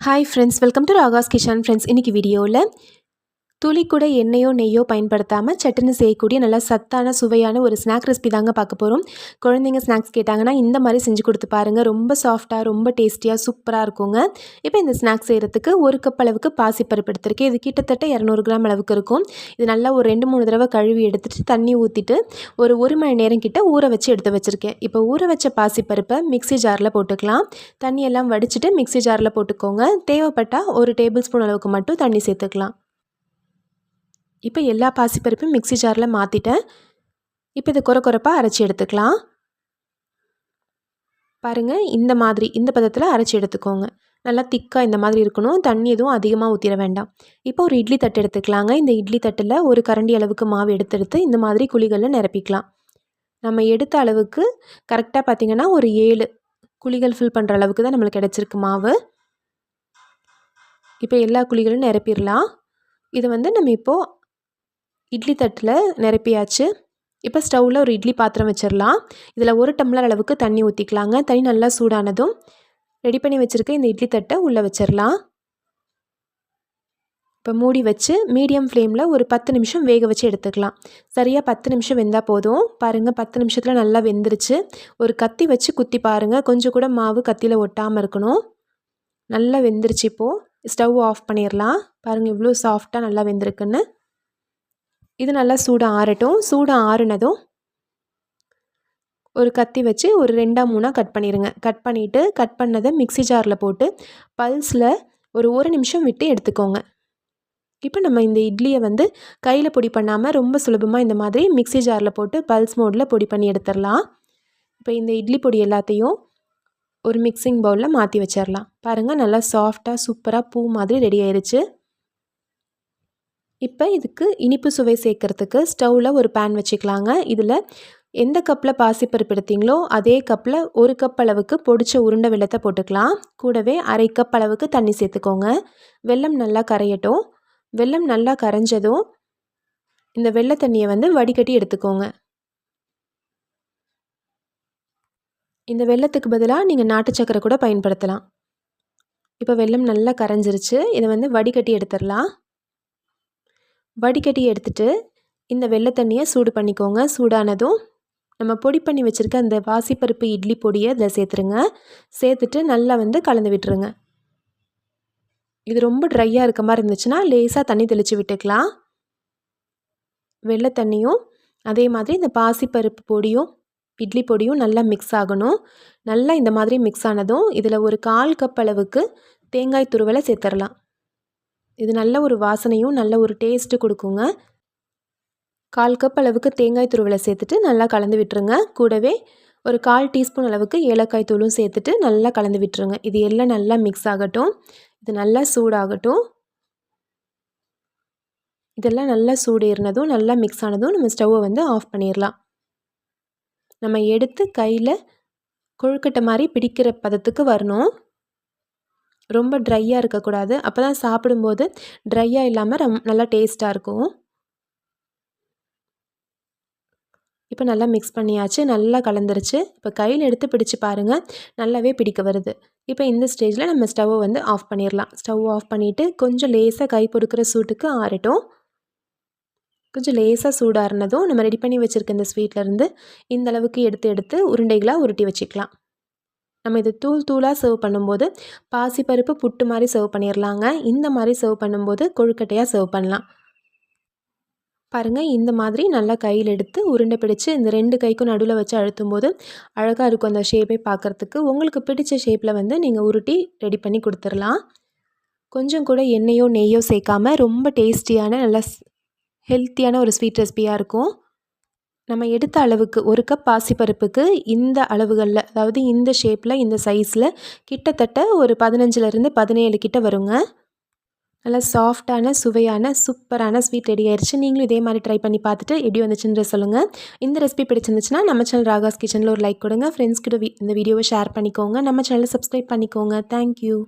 Hi friends welcome to Ragas Kishan friends இன்றைக்கி வீடியோவில் துளி கூட எண்ணெயோ நெய்யோ பயன்படுத்தாமல் சட்டுன்னு செய்யக்கூடிய நல்லா சத்தான சுவையான ஒரு ஸ்நாக் ரெசிபி தாங்க பார்க்க போகிறோம் குழந்தைங்க ஸ்நாக்ஸ் கேட்டாங்கன்னா இந்த மாதிரி செஞ்சு கொடுத்து பாருங்கள் ரொம்ப சாஃப்டாக ரொம்ப டேஸ்டியாக சூப்பராக இருக்குங்க. இப்போ இந்த ஸ்நாக்ஸ் செய்கிறதுக்கு ஒரு கப் அளவுக்கு பாசிப்பருப்பு எடுத்திருக்கேன். இது கிட்டத்தட்ட இரநூறு கிராம் அளவுக்கு இருக்கும். இது நல்லா ஒரு ரெண்டு மூணு தடவை கழுவி எடுத்துகிட்டு தண்ணி ஊற்றிட்டு ஒரு ஒரு மணி நேரம் கிட்ட ஊற வச்சு எடுத்து வச்சுருக்கேன். இப்போ ஊற வச்ச பாசிப்பருப்பை மிக்சி ஜாரில் போட்டுக்கலாம். தண்ணியெல்லாம் வடிச்சிட்டு மிக்சி ஜாரில் போட்டுக்கோங்க. தேவைப்பட்டால் ஒரு டேபிள் ஸ்பூன் அளவுக்கு மட்டும் தண்ணி சேர்த்துக்கலாம். இப்போ எல்லா பாசிப்பருப்பையும் மிக்சி ஜாரில் மாற்றிட்டேன் இப்போ இதை குறை குறைப்பாக அரைச்சி எடுத்துக்கலாம். பாருங்கள் இந்த மாதிரி இந்த பதத்தில் அரைச்சி எடுத்துக்கோங்க. நல்லா திக்காக இந்த மாதிரி இருக்கணும். தண்ணி எதுவும் அதிகமாக ஊற்றிட வேண்டாம். இப்போ ஒரு இட்லி தட்டு எடுத்துக்கலாங்க. இந்த இட்லி தட்டில் ஒரு கரண்டி அளவுக்கு மாவு எடுத்து இந்த மாதிரி குழிகளில் நிரப்பிக்கலாம். நம்ம எடுத்த அளவுக்கு கரெக்டாக பார்த்திங்கன்னா ஒரு ஏழு குழிகள் ஃபில் பண்ணுற அளவுக்கு தான் நம்மளுக்கு கிடச்சிருக்கு மாவு. இப்போ எல்லா குழிகளும் நிரப்பிடலாம். இதை வந்து நம்ம இப்போது இட்லி தட்டில் நிரப்பியாச்சு. இப்போ ஸ்டவ்வில் ஒரு இட்லி பாத்திரம் வச்சிடலாம் இதில் ஒரு டம்ளர் அளவுக்கு தண்ணி ஊற்றிக்கலாங்க தண்ணி நல்லா சூடானதும் ரெடி பண்ணி வச்சுருக்க இந்த இட்லி தட்டை உள்ளே வச்சிடலாம் இப்போ மூடி வச்சு மீடியம் ஃப்ளேமில் ஒரு பத்து நிமிஷம் வேக வச்சு எடுத்துக்கலாம். சரியாக பத்து நிமிஷம் வெந்தால் போதும். பாருங்கள் பத்து நிமிஷத்தில் நல்லா வெந்துருச்சு. ஒரு கத்தி வச்சு குத்தி பாருங்கள் கொஞ்சம் கூட மாவு கத்தியில் ஒட்டாமல் இருக்கணும். நல்லா வெந்துருச்சு இப்போது ஸ்டவ் ஆஃப் பண்ணிடலாம் பாருங்கள் இவ்வளோ சாஃப்டாக நல்லா வெந்திருக்குன்னு. இது நல்லா சூடாக ஆறட்டும். சூடாக ஆறுனதும் ஒரு கத்தி வச்சு ஒரு ரெண்டாக மூணாக கட் பண்ணிடுங்க கட் பண்ணிவிட்டு கட் பண்ணதை மிக்சி ஜாரில் போட்டு பல்ஸில் ஒரு ஒரு நிமிஷம் விட்டு எடுத்துக்கோங்க. இப்போ நம்ம இந்த இட்லியை வந்து கையில் பொடி பண்ணாமல் ரொம்ப சுலபமாக இந்த மாதிரி மிக்சி ஜாரில் போட்டு பல்ஸ் மோடில் பொடி பண்ணி எடுத்துடலாம். இப்போ இந்த இட்லி பொடி எல்லாத்தையும் ஒரு மிக்சிங் பவுலில் மாற்றி வச்சிடலாம். பாருங்கள் நல்லா சாஃப்டாக சூப்பராக பூ மாதிரி ரெடி ஆயிடுச்சு இப்போ இதுக்கு இனிப்பு சுவை சேர்க்குறதுக்கு ஸ்டவ்வில் ஒரு பேன் வச்சுக்கலாங்க. இதில் எந்த கப்பில் பாசிப்பருப்பு எடுத்தீங்களோ அதே கப்பில் ஒரு கப் அளவுக்கு பொடிச்ச உருண்டை வெள்ளத்தை போட்டுக்கலாம். கூடவே அரை கப் அளவுக்கு தண்ணி சேர்த்துக்கோங்க. வெல்லம் நல்லா கரையட்டும். வெல்லம் நல்லா கரைஞ்சதும் இந்த வெள்ளை தண்ணியை வந்து வடிகட்டி எடுத்துக்கோங்க. இந்த வெள்ளத்துக்கு பதிலாக நீங்கள் நாட்டு சக்கரை கூட பயன்படுத்தலாம். இப்போ வெள்ளம் நல்லா கரைஞ்சிருச்சு. இதை வந்து வடிகட்டி எடுத்துடலாம். வடிகட்டி எடுத்துகிட்டு இந்த வெள்ளை தண்ணியை சூடு பண்ணிக்கோங்க. சூடானதும் நம்ம பொடி பண்ணி வச்சுருக்க அந்த பாசிப்பருப்பு இட்லி பொடியை அதில் சேர்த்துருங்க. சேர்த்துட்டு நல்லா வந்து கலந்து விட்டுருங்க. இது ரொம்ப ட்ரையாக இருக்க மாதிரி இருந்துச்சுன்னா லேசாக தண்ணி தெளித்து விட்டுக்கலாம். வெள்ளை தண்ணியும் அதே மாதிரி இந்த பாசிப்பருப்பு பொடியும் இட்லி பொடியும் நல்லா மிக்ஸ் ஆகணும். நல்லா இந்த மாதிரி மிக்ஸ் ஆனதும் இதில் ஒரு கால் கப் அளவுக்கு தேங்காய் துருவலை சேர்த்துடலாம் இது நல்ல ஒரு வாசனையும் நல்ல ஒரு டேஸ்ட்டு கொடுக்குங்க. கால் கப் அளவுக்கு தேங்காய் துருவலை சேர்த்துட்டு நல்லா கலந்து விட்டுருங்க. கூடவே ஒரு கால் டீஸ்பூன் அளவுக்கு ஏலக்காய் தூளும் சேர்த்துட்டு நல்லா கலந்து விட்டுருங்க. இது எல்லாம் நல்லா மிக்ஸ் ஆகட்டும். இது நல்லா சூடாகட்டும். இதெல்லாம் நல்லா சூடு ஏறினதும் நல்லா மிக்ஸ் ஆனதும் நம்ம ஸ்டவ்வை வந்து ஆஃப் பண்ணிடலாம் நம்ம எடுத்து கையில் கொழுக்கட்டை மாதிரி பிடிக்கிற பதத்துக்கு வரணும். ரொம்ப ட்ரையாக இருக்கக்கூடாது. அப்போ தான் சாப்பிடும்போது ட்ரையாக இல்லாமல் ரம் நல்லா டேஸ்ட்டாக இருக்கும். இப்போ நல்லா மிக்ஸ் பண்ணியாச்சு நல்லா கலந்துருச்சு. இப்போ கையில் எடுத்து பிடிச்சி பாருங்கள் நல்லாவே பிடிக்க வருது. இப்போ இந்த ஸ்டேஜில் நம்ம ஸ்டவ்வை வந்து ஆஃப் பண்ணிடலாம் ஸ்டவ் ஆஃப் பண்ணிவிட்டு கொஞ்சம் லேசாக கை பொறுக்கிற சூட்டுக்கு ஆறட்டும். கொஞ்சம் லேசாக சூடாறினதும் நம்ம ரெடி பண்ணி வச்சுருக்க இந்த ஸ்வீட்லேருந்து இந்தளவுக்கு எடுத்து எடுத்து உருண்டைகளாக உருட்டி வச்சுக்கலாம். நம்ம இது தூள் தூளாக சர்வ் பண்ணும்போது பாசிப்பருப்பு புட்டு மாதிரி சர்வ் பண்ணிடலாங்க இந்த மாதிரி சர்வ் பண்ணும்போது கொழுக்கட்டையாக சர்வ் பண்ணலாம். பாருங்கள் இந்த மாதிரி நல்லா கையில் எடுத்து உருண்டை பிடிச்சி இந்த ரெண்டு கைக்கும் நடுவில் வச்சு அழுத்தும் போது அழகாக இருக்கும் அந்த ஷேப்பை பார்க்குறதுக்கு. உங்களுக்கு பிடிச்ச ஷேப்பில் வந்து நீங்கள் உருட்டி ரெடி பண்ணி கொடுத்துடலாம் கொஞ்சம் கூட எண்ணெயோ நெய்யோ சேர்க்காமல் ரொம்ப டேஸ்டியான நல்லா ஹெல்த்தியான ஒரு ஸ்வீட் ரெசிபியாக இருக்கும். நம்ம எடுத்த அளவுக்கு ஒரு கப் பாசிப்பருப்புக்கு இந்த அளவுகளில் அதாவது இந்த ஷேப்பில் இந்த சைஸில் கிட்டத்தட்ட ஒரு பதினஞ்சுலேருந்து பதினேழு கிட்ட வருங்க. நல்லா சாஃப்டான சுவையான சூப்பரான ஸ்வீட் ரெடி ஆயிடுச்சு நீங்களும் இதே மாதிரி ட்ரை பண்ணி பார்த்துட்டு எப்படி வந்துச்சுன்ற சொல்லுங்கள் இந்த ரெசிபி பிடிச்சிருந்துச்சுன்னா நம்ம சேனல் ராகாஸ் கிச்சனில் ஒரு லைக் கொடுங்க. ஃப்ரெண்ட்ஸ் கிட்ட இந்த வீடியோவை ஷேர் பண்ணிக்கோங்க. நம்ம சேனலை சப்ஸ்கிரைப் பண்ணிக்கோங்க. தேங்க்யூ